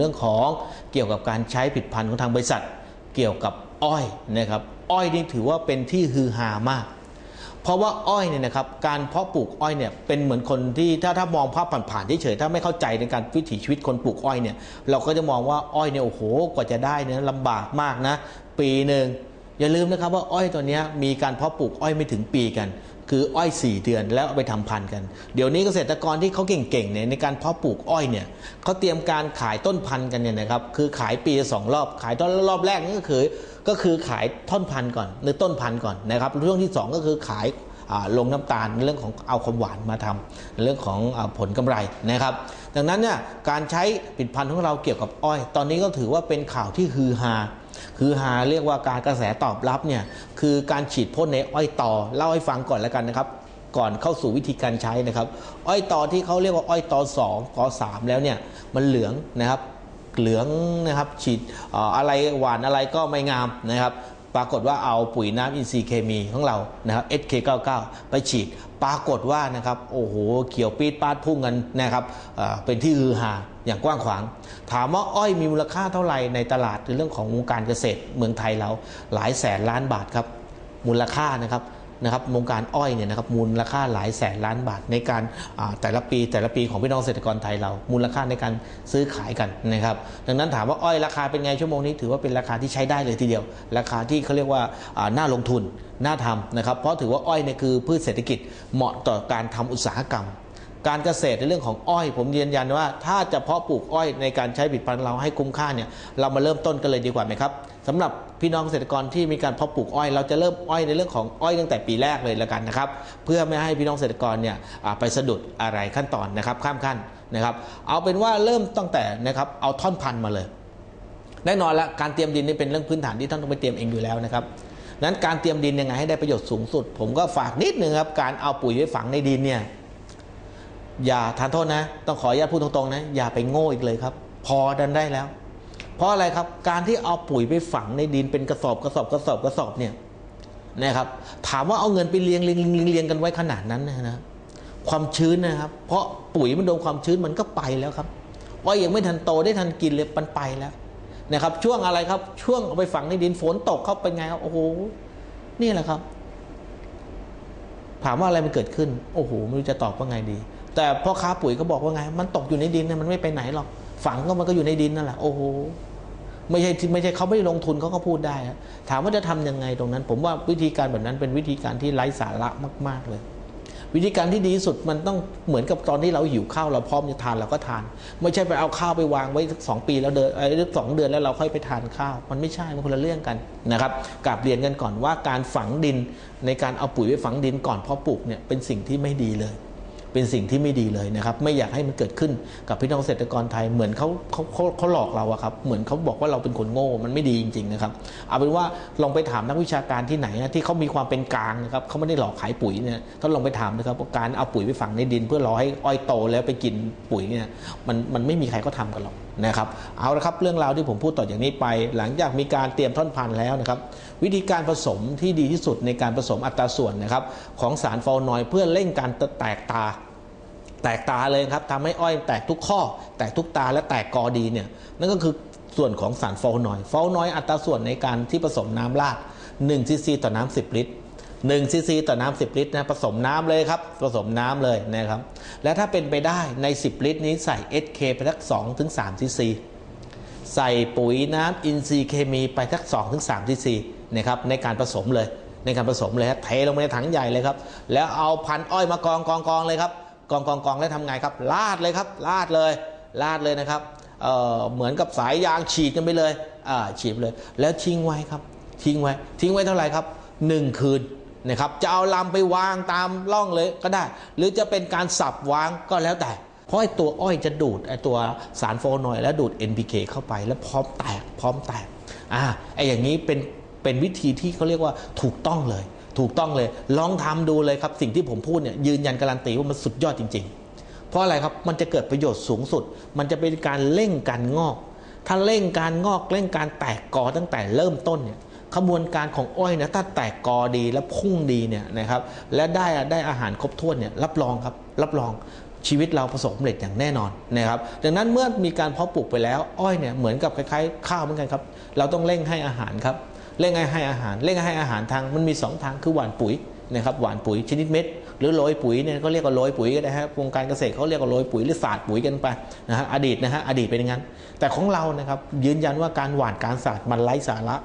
เรื่องของเกี่ยวกับการใช้ผลิดพันธ์ของทางบริษัท เกี่ยวกับอ้อยนะครับอ้อยนี่ถือว่าเป็นที่ฮือฮามาก เพราะว่าอ้อยเนี่ยนะครับการเพาะปลูกอ้อยเนี่ยเป็นเหมือนคนที่ถ้าถ้ามองภาพผ่านๆเฉยๆถ้าไม่เข้าใจในการวิถีชีวิตคนปลูกอ้อยเนี่ยเราก็จะมองว่าอ้อยเนี่ยโอ้โหกว่าจะได้เนี่ยลำบากมากนะ ปีหนึ่งอย่าลืมนะครับว่าอ้อยตัวนี้มีการเพาะปลูกอ้อยไม่ถึงปีกัน คืออ้อย 4 เดือนแล้วเอาไปทำพันธุ์กัน เดี๋ยวนี้เกษตรกรที่เขาเก่งๆเนี่ยในการเพาะปลูกอ้อยเนี่ยเขาเตรียมการขายต้นพันธุ์กันเนี่ยนะครับคือขายปีสองรอบ ขายต้นรอบแรกนี่ก็คือ ก็คือขายท่อนพันธุ์ก่อนหรือต้นพันธุ์ก่อนนะครับเรื่องที่สองก็คือขายลงน้ำตาลเรื่องของเอาความหวานมาทำเรื่องของอผลกำไรนะครับ ดังนั้นเนี่ยการใช้ผลิตภัณฑ์ของเราเกี่ยวกับอ้อย ตอนนี้ก็ถือว่าเป็นข่าวที่ฮือฮา คือหาเรียกว่าการกระแสตอบรับเนี่ยคือการฉีดพ่นในอ้อยต่อเล่าให้ฟังก่อนแล้วกันนะครับ ก่อนเข้าสู่วิธีการใช้นะครับ อ้อยต่อที่เขาเรียกว่าอ้อยต่อ2ต่อ3แล้วเนี่ยมันเหลืองนะครับเหลืองนะครับฉีดอะไรหวานอะไรก็ไม่งามนะครับ ปรากฏว่าเอาปุ๋ยน้ำอินทรีย์เคมีของเรานะครับ SK99 ไปฉีด ปรากฏว่านะครับโอ้โหเขียวปีดปาดพุ่งกันนะครับเเป็นที่ฮือฮาอย่างกว้างขวาง ถามว่าอ้อยมีมูลค่าเท่าไหร่ในตลาดในเรื่องของวงการเกษตรเมืองไทยเราหลายแสนล้านบาทครับ มูลค่านะครับ นะครับวงการอ้อยเนี่ยนะครับมูลค่าหลายแสนล้านบาทในการแต่ละปีแต่ละปีของพี่น้องเกษตรกรไทยเรา มูลค่าในการซื้อขายกันนะครับดังนั้นถามว่าอ้อยราคาเป็นไงชั่วโมงนี้ถือว่าเป็นราคาที่ใช้ได้เลยทีเดียว ราคาที่เขาเรียกว่าอ่าน่าลงทุนน่าทำนะครับเพราะถือว่าอ้อยเนี่ยคือพืชเศรษฐกิจเหมาะต่อการทำอุตสาหกรรม การเกษตรในเรื่องของอ้อย ผมยืนยันว่า ถ้าจะเพาะปลูกอ้อยในการใช้ผลิตภัณฑ์เราให้คุ้มค่าเนี่ยเรามาเริ่มต้นกันเลยดีกว่าไหมครับสำหรับพี่น้องเกษตรกรที่มีการเพาะปลูกอ้อย เราจะเริ่มอ้อยในเรื่องของอ้อยตั้งแต่ปีแรกเลยละกันนะครับเพื่อไม่ให้พี่น้องเกษตรกรเนี่ยไปสะดุดอะไรขั้นตอนนะครับข้ามขั้นนะครับ เอาเป็นว่าเริ่มตั้งแต่นะครับเอาท่อนพันธุ์มาเลยแน่นอนละการเตรียมดินนี่เป็นเรื่องพื้นฐานที่ท่านต้องไปเตรียมเองอยู่แล้วนะครับนั้นการเตรียมดินยังไงให้ได้ประโยชน์สูงสุด ผมก็ฝากนิดนึงครับการเอาปุ๋ยไว้ฝังในดินเนี่ย อย่าทานโทษนะ ต้องขออนุญาตพูดตรงๆนะ อย่าไปโง่อีกเลยครับ พอดันได้แล้ว เพราะอะไรครับการที่เอาปุ๋ยไปฝังในดินเป็นกระสอบกระสอบกระสอบกระสอบเนี่ยนะครับ ถามว่าเอาเงินไปเลี้ยงเลี้ยงเลี้ยงเลี้ยงกันไว้ขนาดนั้นนะนะความชื้นนะครับ เพราะปุ๋ยมันโดนความชื้นมันก็ไปแล้วครับอ้อยยังไม่ทันโตได้ทันกินเลยมันไปแล้วนะครับ ช่วงอะไรครับช่วงเอาไปฝังในดินฝนตกเข้าไปไงครับโอ้โหนี่แหละครับ ถามว่าอะไรมันเกิดขึ้น โอ้โหไม่รู้จะตอบว่าไงดี แต่พ่อค้าปุ๋ยก็บอกว่าไง มันตกอยู่ในดินนะมันไม่ไปไหนหรอก ฝังก็มันก็อยู่ในดินนั่นแหละโอ้โหไม่ใช่ไม่ใช่เขาไม่ได้ลงทุนเขาก็พูดได้ ถามว่าจะทำยังไงตรงนั้น ผมว่าวิธีการแบบนั้นเป็นวิธีการที่ไร้สาระมาก ๆ เลย วิธีการที่ดีที่สุดมันต้องเหมือนกับตอนที่เราหิวข้าวเราพร้อมจะทานเราก็ทาน ไม่ใช่ไปเอาข้าวไปวางไว้สองปีแล้วเดินเอ้สองเดือนแล้วเราค่อยไปทานข้าว มันไม่ใช่มันคนละเรื่องกันนะครับกลับเรียนกันก่อนว่าการฝังดินในการเอาปุ๋ยไปฝังดินก่อนเพาะปลูกเนี่ยเป็นสิ่งที่ไม่ดีเลย เป็นสิ่งที่ไม่ดีเลยนะครับ ไม่อยากให้มันเกิดขึ้นกับพี่น้องเกษตรกรไทยเหมือนเขาเขาเขาเขาหลอกเราอะครับเหมือนเขาบอกว่าเราเป็นคนโง่มันไม่ดีจริงๆนะครับเอาเป็นว่าลองไปถามนักวิชาการที่ไหนนะที่เขามีความเป็นกลางนะครับเขาไม่ได้หลอกขายปุ๋ยเนี่ยท่านลองไปถามนะครับการเอาปุ๋ยไปฝังในดิน เพื่อรอให้อ้อยโตแล้วไปกินปุ๋ยเนี่ยมันมันไม่มีใครเขาทากันหรอกนะครับเอาละครับเรื่องราวที่ผมพูดต่ออย่างนี้ไป หลังจากมีการเตรียมท่อนพันธุ์แล้วนะครับวิธีการผสมที่ดีที่สุดในการผสมอัตราส่วนนะครับของสารฟอลนอยด์เพื่อเร่งการแตกตา แตกตาเลยครับทำให้อ้อยแตกทุกข้อ แตกทุกตาและแตกกอดีเนี่ยนั่นก็คือส่วนของสารฟอลนอยด์ฟอลนอยด์อัตราส่วนในการที่ผสมน้ำราด1ซีซีต่อน้ำ10 ลิตร 1ซีซีต่อน้ำ10 ลิตรนะผสมน้ำเลยครับผสมน้ำเลยนะครับ และถ้าเป็นไปได้ใน 10 ลิตร นี้ใส่ SK ไปสัก2ถึง3ซีซีใส่ปุ๋ยน้ำอินทรีย์เคมีไปสัก2ถึง3ซีซีนะครับในการผสมเลยในการผสมเลยครับเทลงไปในถังใหญ่เลยครับ แล้วเอาพันอ้อยมากองกองกองเลยครับกองกองกองแล้วทำไงครับลาดเลยครับลาดเลยลาดเลยนะครับเเหมือนกับสายยางฉีดกันไปเลยฉีดเลย แล้วทิ้งไว้ครับ ทิ้งไว้ ทิ้งไว้เท่าไหร่ครับหนึ่งคืน นะครับจะเอาลำไปวางตามร่องเลยก็ได้ หรือจะเป็นการสับวางก็แล้วแต่ เพราะไอ้ตัวอ้อยจะดูดไอ้ตัวสารโฟนอยด์แล้วดูด NPK เข้าไปแล้วพร้อมแตกพร้อมแตกอ่าไอ้อย่างนี้เป็นเป็นวิธีที่เขาเรียกว่าถูกต้องเลย ถูกต้องเลยลองทำดูเลยครับสิ่งที่ผมพูดเนี่ยยืนยันการันตีว่ามันสุดยอดจริง ๆ เพราะอะไรครับมันจะเกิดประโยชน์สูงสุด มันจะเป็นการเร่งการงอก ถ้าเร่งการงอกเร่งการแตกกอตั้งแต่เริ่มต้นเนี่ย ขบวนการของอ้อยนะถ้าแตกกอดีและพุ่งดีเนี่ยนะครับและได้ได้อาหารครบถ้วนเนี่ยรับรองครับรับรองชีวิตเราประสบความสำเร็จอย่างแน่นอนนะครับดังนั้นเมื่อมีการเพาะปลูกไปแล้วอ้อยเนี่ยเหมือนกับคล้ายๆข้าวเหมือนกันครับ เราต้องเร่งให้อาหารครับเร่งให้อาหารเร่งให้อาหารทางมันมี 2 ทางคือหว่านปุ๋ยนะครับหว่านปุ๋ยชนิดเม็ดหรือโรยปุ๋ยเนี่ยก็เรียกว่าโรยปุ๋ยก็ได้ครับวงการเกษตรเขาเรียกว่าโรยปุ๋ยหรือศาสตร์ปุ๋ยกันไปนะฮะอดีตนะฮะอดีตเป็นอย่างนั้น แต่ของเรานะครับยืนยันว่าการหว่านการศาสตร์มันไร้สาระ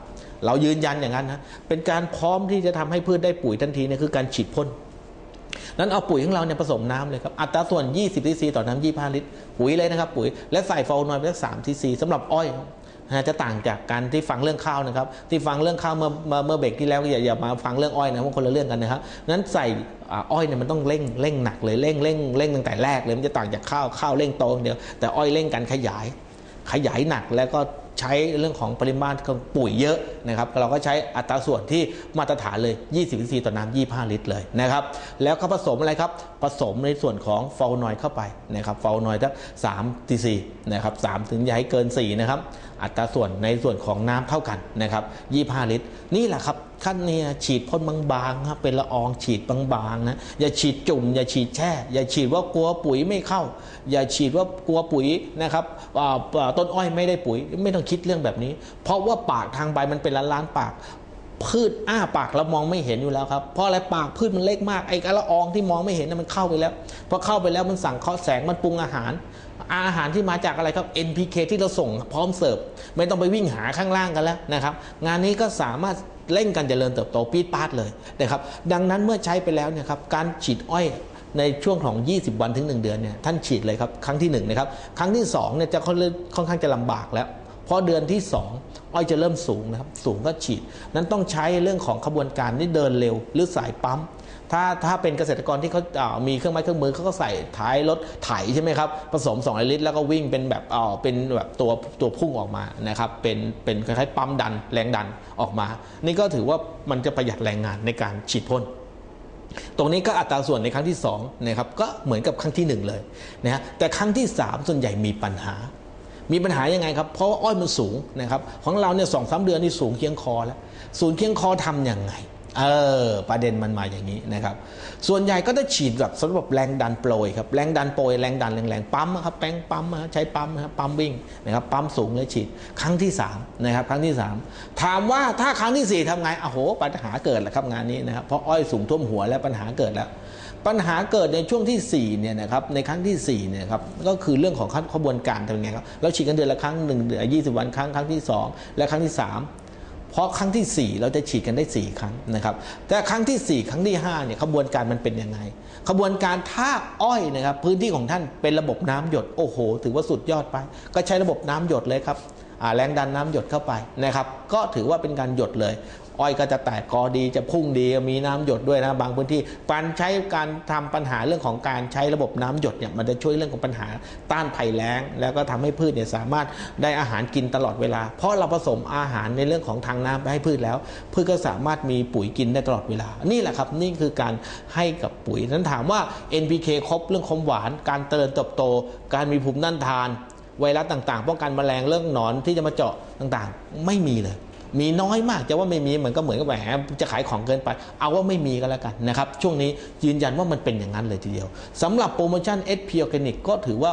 เรายืนยันอย่างนั้นนะเป็นการพร้อมที่จะทำให้พืชได้ปุ๋ยทันทีเนี่ยคือการฉีดพ่นนั้นเอาปุ๋ยของเราเนี่ยผสมน้ำเลยครับ อัตราส่วน 20ซีซีต่อน้ำ25 ลิตร ปุ๋ยเลยนะครับ ปุ๋ยและใส่ฟอร์นอยด์ไปสัก3ซีซีสำหรับอ้อยนะจะต่างจากการที่ฟังเรื่องข้าวนะครับ ที่ฟังเรื่องข้าวเมื่อเมื่อเบรกที่แล้วอย่าอย่ามาฟังเรื่องอ้อยนะเพราคนละเรื่องกันนะครับนั้นใส่อ้อยเนี่ยมันต้องเร่งเร่งหนักเลยเร่งเร่งเร่งตั้งแต่แรกเลยมันจะต่างจากข้าวข้าวเร่งโตเดียวแต่อ้อยเร่งการขยาย ขยายหนักแล้วก็ ใช้เรื่องของปริมาณของปุ๋ยเยอะนะครับเราก็ใช้อัตราส่วนที่มาตรฐานเลย 20ซีซีต่อน้ำ25 ลิตรเลยนะครับแล้วก็ผสมอะไรครับผสมในส่วนของฟอลนอยเข้าไปนะครับฟอลนอยทั้ง3ซีซีนะครับ3ถึงอย่าให้เกิน 4 นะครับอัตราส่วนในส่วนของน้ำเท่ากันนะครับ25 ลิตร นี่แหละครับขั้นนี้ฉีดพ่นบางๆครับเป็นละอองฉีดบางๆนะอย่าฉีดจุ่ม อย่าฉีดแช่ อย่าฉีดว่ากลัวปุ๋ยไม่เข้า อย่าฉีดว่ากลัวปุ๋ยนะครับต้นอ้อยไม่ได้ปุ๋ยไม่ต้องคิดเรื่องแบบนี้ เพราะว่าปากทางใบมันเป็นล้านล้านๆปาก พืชอ้าปากเรามองไม่เห็นอยู่แล้วครับเพราะอะไรปากพืชมันเล็กมากไอ้กระละอองที่มองไม่เห็นน่ะมันเข้าไปแล้วพอเข้าไปแล้วมันสั่งเคาะแสงมันปรุงอาหาร อาหารที่มาจากอะไรครับ NPK ที่เราส่งพร้อมเสิร์ฟไม่ต้องไปวิ่งหาข้างล่างกันแล้วนะครับ งานนี้ก็สามารถเร่งการเจริญเติบโตปี๊ดปาดเลยนะครับ ดังนั้นเมื่อใช้ไปแล้วเนี่ยครับการฉีดอ้อยในช่วงของ 20 วันถึง 1 เดือนเนี่ยท่านฉีดเลยครับครั้งที่1นะครับครั้งที่2เนี่ยจะค่อนข้างจะลำบากแล้ว พราะเดือนที่ 2 อ้อยจะเริ่มสูงนะครับ สูงก็ฉีด นั้นต้องใช้เรื่องของขบวนการที่เดินเร็วหรือสายปั๊ม ถ้าถ้าเป็นเกษตรกรที่เขาอ่ามีเครื่องไม้เครื่องมือเขาก็ใส่ท้ายรถไถใช่ไหมครับ ผสม2ลิตร แล้วก็วิ่งเป็นแบบอ่าเป็นแบบตัวตัวพุ่งออกมานะครับ เป็นเป็นคล้ายๆปั๊มดันแรงดันออกมา นี่ก็ถือว่ามันจะประหยัดแรงงานในการฉีดพ่นตรงนี้ก็อัตราส่วนในครั้งที่2นะครับก็เหมือนกับครั้งที่ 1 เลยนะฮะแต่ครั้งที่ 3 ส่วนใหญ่มีปัญหา มีปัญหายังไงครับ เพราะว่าอ้อยมันสูงนะครับ ของเราเนี่ยสองสามเดือนนี่สูงเคียงคอแล้วสูงเคียงคอทำยังไง เออ ประเด็นมันมาอย่างนี้นะครับ ส่วนใหญ่ก็จะฉีดแบบสำหรับแรงดันโปรยครับ แรงดันโปรยแรงดันแรงๆ ปั๊มครับแป้งปั๊มใช้ปั๊มครับ ปั๊มวิ่งนะครับ ปั๊มสูงเลยฉีด ครั้งที่3นะครับ ครั้งที่ 3 ถามว่าถ้าครั้งที่ 4ทำไงอ้โห ปัญหาเกิดแล้วครับงานนี้นะครับ เพราะอ้อยสูงท่วมหัวแล้วปัญหาเกิดแล้ว ปัญหาเกิดในช่วงที่4เนี่ยนะครับในครั้งที่4เนี่ยครับก็คือเรื่องของขบวนการทำยังไงครับเราฉีดกันเดือนละครั้งหนึ่งเดือนยี่สิบวันครั้งครั้งที่ 2 และครั้งที่ 3 เพราะครั้งที่ 4 เราจะฉีดกันได้ 4 ครั้งนะครับแต่ครั้งทีสี่4 ครั้งที่5เนี่ยขบวนการมันเป็นยังไง ขบวนการถ้าอ้อยนะครับพื้นที่ของท่านเป็นระบบน้ำหยดโอ้โห ถือว่าสุดยอดไป ก็ใช้ระบบน้ำหยดเลยครับ แรงดันน้ำหยดเข้าไปนะครับก็ถือว่าเป็นการหยดเลย อ้อยก็จะแตกกอดีจะพุ่งดีมีน้ำหยดด้วยนะบางพื้นที่การใช้การทำปัญหาเรื่องของการใช้ระบบน้ำหยดเนี่ยมันจะช่วยเรื่องของปัญหาต้านภัยแล้ง แล้วก็ทำให้พืชเนี่ยสามารถได้อาหารกินตลอดเวลา เพราะเราผสมอาหารในเรื่องของทางน้ำไปให้พืชแล้ว พืชก็สามารถมีปุ๋ยกินได้ตลอดเวลา นี่แหละครับนี่คือการให้กับปุ๋ยนั้นถามว่า NPK ครบเรื่องความหวาน การเจริญเติบโต การมีภูมิต้านทาน ไวรัสต่าง ๆ ป้องกันแมลงเรื่องหนอนที่จะมาเจาะต่างๆ ไม่มีเลย มีน้อยมากจะว่าไม่มีเหมือนก็เหมือนกับแหมจะขายของเกินไป เอาว่าไม่มีก็แล้วกันนะครับ ช่วงนี้ยืนยันว่ามันเป็นอย่างนั้นเลยทีเดียวสำหรับโปรโมชั่น SP Organic ก็ถือว่า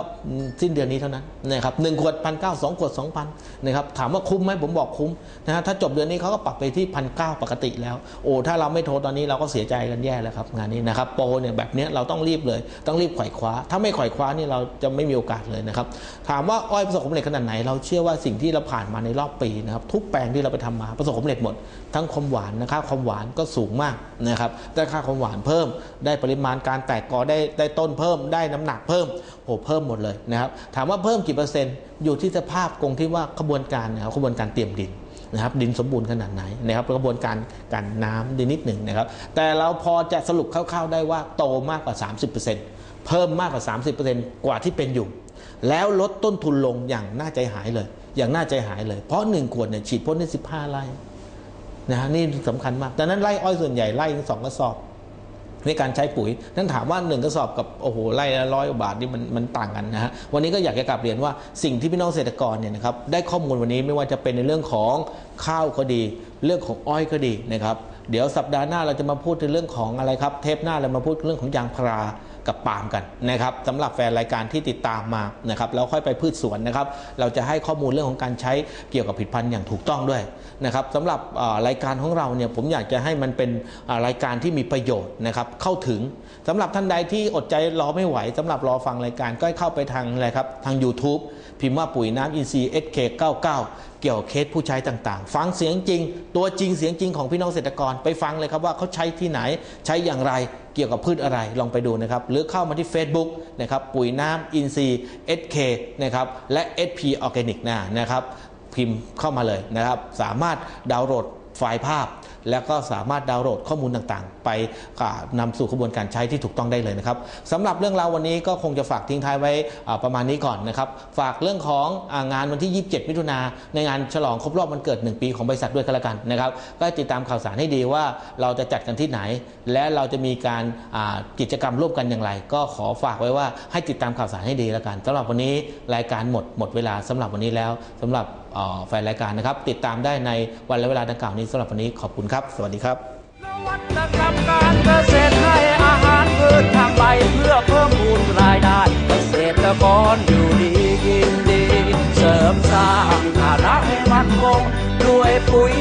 สิ้นเดือนนี้เท่านั้นนะครับหนึ่งขวดพันเก้าสองขวดสองพันนะครับถามว่าคุ้มไหมผมบอกคุ้มนะฮะถ้าจบเดือนนี้เขาก็ปรับไปที่พันเก้าปกติแล้ว โอ้ถ้าเราไม่โทรตอนนี้เราก็เสียใจกันแย่แล้วครับงานนี้นะครับโปรเนี่ยแบบนี้เราต้องรีบเลย ต้องรีบไขว่คว้า ถ้าไม่ไขว่คว้านี่เราจะไม่มีโอกาสเลยนะครับถามว่าอ้อยประสบความสำเร็จขนาดไหน เราเชื่อว่าสิ่งที่เราผ่านมาในรอบปีนะครับทุกแปลงที่เราไปทำมาประสบความสำเร็จหมด ทั้งความหวานนะครับความหวานก็สูงมากนะครับได้ค่าความหวานเพิ่ม ได้ปริมาณการแตกกอได้ได้ต้นเพิ่ม ได้น้ำหนักเพิ่มโอ้เพิ่มหมดเลยนะครับถามว่าเพิ่มกี่เปอร์เซ็นต์อยู่ที่สภาพคงที่ว่าขบวนการนะครับขบวนการเตรียมดินนะครับดินสมบูรณ์ขนาดไหนนะครับกระบวนการการน้ำดีนิดหนึ่งนะครับ แต่เราพอจะสรุปคร่าวๆได้ว่าโตมากกว่า 30%เพิ่มมากกว่า 30%กว่าที่เป็นอยู่ แล้วลดต้นทุนลงอย่างน่าใจหายเลย อย่างน่าใจหายเลย เพราะ1ขวดเนี่ยฉีดพ่นได้15ไร่นะฮะนี่สำคัญมากดังนั้นไร่อ้อยส่วนใหญ่ไร่สองกระสอบในการใช้ปุ๋ย นั่นถามว่า1กระสอบกับโอ้โหไร่ละร้อยบาทนี่มันมันต่างกันนะฮะ วันนี้ก็อยากจะกลับเรียนว่าสิ่งที่พี่น้องเกษตรกรเนี่ยนะครับได้ข้อมูลวันนี้ไม่ว่าจะเป็นในเรื่องของข้าวก็ดี เรื่องของอ้อยก็ดีนะครับ เดี๋ยวสัปดาห์หน้าเราจะมาพูดในเรื่องของอะไรครับ เทปหน้าเรามาพูดเรื่องของยางพารา กับปาล์มกันนะครับสำหรับแฟนรายการที่ติดตามมานะครับแล้วค่อยไปพืชสวนนะครับ เราจะให้ข้อมูลเรื่องของการใช้เกี่ยวกับผลิตภัณฑ์อย่างถูกต้องด้วยนะครับสำหรับรายการของเราเนี่ยผมอยากจะให้มันเป็นรายการที่มีประโยชน์นะครับเข้าถึงสำหรับท่านใดที่อดใจรอไม่ไหวสำหรับรอฟังรายการก็ให้เข้าไปทางอะไรครับทาง YouTube พิมพ์ว่าปุ๋ยน้ำอินทรีย์ SK99 เกี่ยวกับเคสผู้ใช้ต่างๆ ฟังเสียงจริง ตัวจริงเสียงจริงของพี่น้องเกษตรกรไปฟังเลยครับว่าเขาใช้ที่ไหนใช้อย่างไร เกี่ยวกับพืชอะไรลองไปดูนะครับ หรือเข้ามาที่ Facebook นะครับปุ๋ยน้ำอินทรีย์ SK นะครับและ SP Organic นะนะครับพิมพ์เข้ามาเลยนะครับ สามารถดาวน์โหลดไฟล์ภาพ แล้วก็สามารถดาวน์โหลดข้อมูลต่างๆ ไปอ่านำสู่กระบวนการใช้ที่ถูกต้องได้เลยนะครับสำหรับเรื่องราววันนี้ก็คงจะฝากทิ้งท้ายไว้ประมาณนี้ก่อนนะครับ ฝากเรื่องของงานวันที่ 27 มิถุนาในงานฉลองครบรอบวันเกิด 1 ปีของบริษัทด้วยกันละกันนะครับ ก็ติดตามข่าวสารให้ดีว่าเราจะจัดกันที่ไหน และเราจะมีการกิจกรรมร่วมกันอย่างไร ก็ขอฝากไว้ว่าให้ติดตามข่าวสารให้ดีแล้วกันสำหรับวันนี้รายการหมดหมดเวลาสำหรับวันนี้แล้วสำหรับแฟนรายการนะครับ ติดตามได้ในวันและเวลาดังกล่าวนี้สำหรับวันนี้ขอบคุณครับ สวัสดีครับนวัตกรรมการเกษตรให้อาหารพืชทางใบเพื่อเพิ่มมูลรายได้เกษตรกรอยู่ดีกินดี เสริมสร้างฐานะให้มั่นคงด้วยปุ๋ย